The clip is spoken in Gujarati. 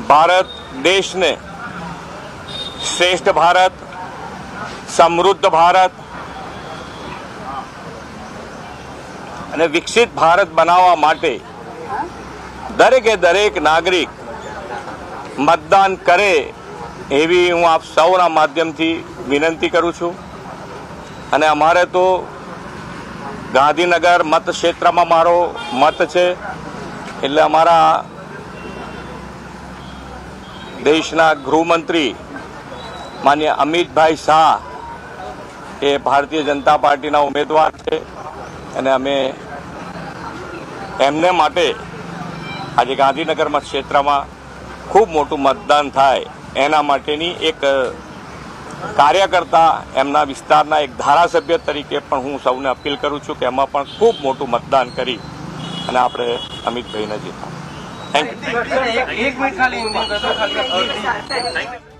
ભારત દેશને શ્રેષ્ઠ ભારત, સમૃદ્ધ ભારત અને વિકસિત ભારત બનાવવા માટે દરેકે દરેક નાગરિક મતદાન કરે એવી હું આપ સૌના માધ્યમથી વિનંતી કરું છું. અને અમારે તો ગાંધીનગર મત ક્ષેત્રમાં મારો મત છે. એટલે અમારા દેશના ગૃહમંત્રી માન્ય અમિતભાઈ શાહ એ ભારતીય જનતા પાર્ટીના ઉમેદવાર છે. અને અમે એમને માટે આજે ગાંધીનગર ક્ષેત્રમાં ખૂબ મોટું મતદાન થાય એના માટેની એક કાર્યકર્તા એમના વિસ્તારના એક ધારાસભ્ય તરીકે પણ હું સૌને અપીલ કરું છું કે એમાં પણ ખૂબ મોટું મતદાન કરી અને આપણે અમિતભાઈને જીતા थँक्यू एक मिनिट खाली थँक्यू